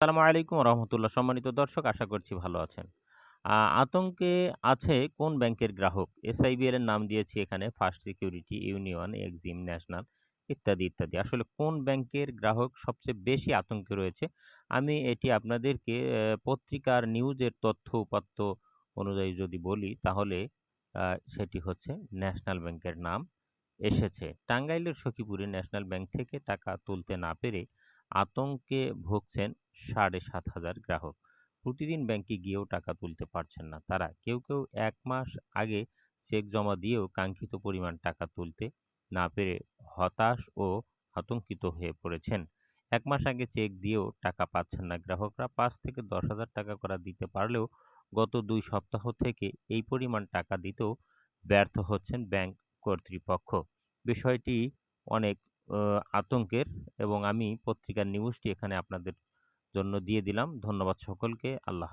আসসালামু আলাইকুম রহমতুল্লাহ। সম্মানিত দর্শক, আশা করছি ভালো আছেন। আতঙ্কে আছে কোন ব্যাংকের গ্রাহক? এসআইবিএল এর নাম দিয়েছি এখানে First Security Union Exim National ইত্যাদি ইত্যাদি। আসলে কোন ব্যাংকের গ্রাহক সবচেয়ে বেশি আতঙ্কে রয়েছে? আমি এটি আপনাদেরকে পত্রিকার নিউজের তথ্য উপাত্ত অনুযায়ী যদি বলি, তাহলে সেটি হচ্ছে ন্যাশনাল ব্যাংকের নাম এসেছে। টাঙ্গাইলের সখীপুরে ন্যাশনাল ব্যাংক থেকে টাকা তুলতে না পেরে আতঙ্কে ভুগছেন সাড়ে সাত হাজার গ্রাহক। প্রতিদিন ব্যাংকে গিয়েও টাকা তুলতে পারছেন না তারা। কেউ কেউ এক মাস আগে চেক জমা দিয়েও কাঙ্ক্ষিত পরিমাণ টাকা তুলতে না পেরে হতাশ ও আতঙ্কিত হয়ে পড়েছেন। এক মাস আগে চেক দিয়েও টাকা পাচ্ছেন না গ্রাহকরা। পাঁচ থেকে দশ হাজার টাকা করা দিতে পারলেও গত দুই সপ্তাহ থেকে এই পরিমাণ টাকা দিতেও ব্যর্থ হচ্ছেন ব্যাংক কর্তৃপক্ষ। বিষয়টি অনেক আতঙ্কের এবং আমি পত্রিকার নিউজটি এখানে আপনাদের জন্য দিয়ে দিলাম ধন্যবাদ সকলকে আল্লাহ।